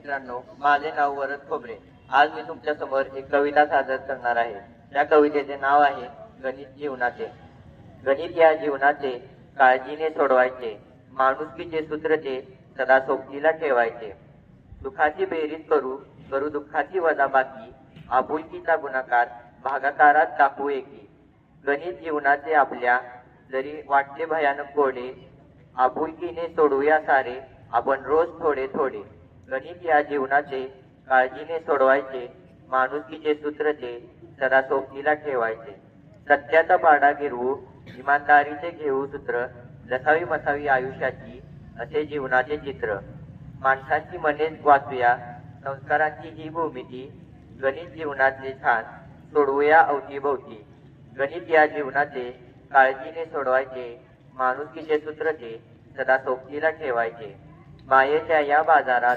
मित्रांनो माझे नाव वरद खोबरे. आज मी तुमच्यासमोर एक कविता सादर करणार आहे. त्या कवितेचे नाव आहे गणित जीवनाचे. गणित या जीवनाचे काळजीने सोडवायचे माणुसकीचे सूत्र ते सदा सोबतीला ठेवायचे. दुःखाची बेरीज करू करू दुःखाची वजाबाकी आपुलकीचा गुणाकार भागाकारात टाकू एकी. गणित जीवनाचे आपल्या जरी वाटले भयानक कोडे आपुलकीने सोडूया सारे आपण रोज थोडे थोडे. गणित या जीवनाचे काळजीने सोडवायचे माणुसकीचे सूत्र ते सदा सोबतीला ठेवायचे. सत्याचा पाडा गिरवू इमानदारीचे घेऊ सूत्र लसावी मसावी आयुष्याची असे जीवनाचे चित्र. माणसांची मनेच वाचूया संस्कारांची ही भूमिती गणित जीवनाचे छान सोडवूया अवतीभोवती. गणित या जीवनाचे काळजीने सोडवायचे माणुसकीचे सूत्र ते सदा सोबतीला ठेवायचे. मायेच्या या बाजारात